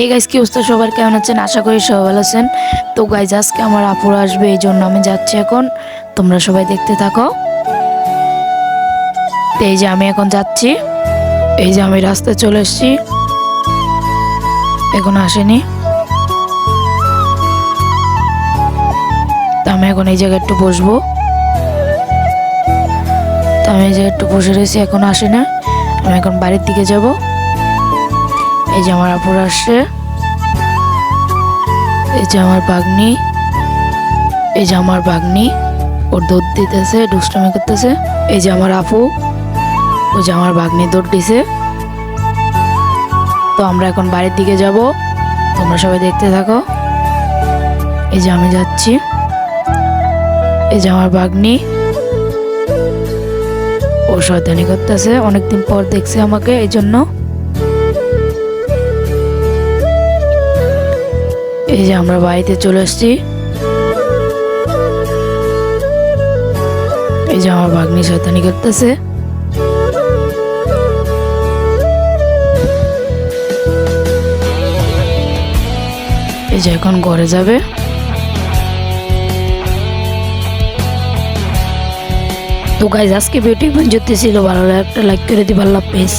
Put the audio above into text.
এই গাইজ কি অবস্থা? সবার কেমন আছেন? আশা করি সবাই ভালো আছেন। তো গাইজ আজকে আমার আপুরা আসবে, এই জন্য আমি যাচ্ছি এখন। তোমরা সবাই দেখতে থাকো। তো এই যে আমি এখন যাচ্ছি। এই যে আমি রাস্তায় চলে এসেছি। এখন আসেনি। তো আমি এখন এই জায়গায় একটু বসবো। তো আমি এই জায়গায় একটু বসে রয়েছি, এখন আসে না। আমি এখন বাড়ির দিকে যাব। এই যে আমার আপুর আসছে। এই যে আমার বাগনি এই যে আমার বাগনি ওর দুধ দিতেছে, দুষ্টমি করতেছে। এই যে আমার আপু। ওই যে আমার বাগনি দৌড় দিছে। তো আমরা এখন বাড়ির দিকে যাব। তোমরা সবাই দেখতে থাকো। এই যে আমি যাচ্ছি। এই যে আমার বাগনি ও শয়তানি করতেছে। অনেকদিন পর দেখছে আমাকে এই জন্য এই যে আমরা বাড়িতে চলে এসেছি এই যে আমার ভাগ্নি শয়তানি করতেছে। এই যে এখন ঘরে যাবে। তো গাইজ আজকে বিউটি পর্যন্ত ছিল, ভালো একটা লাইক করে দিবার লাভ পেস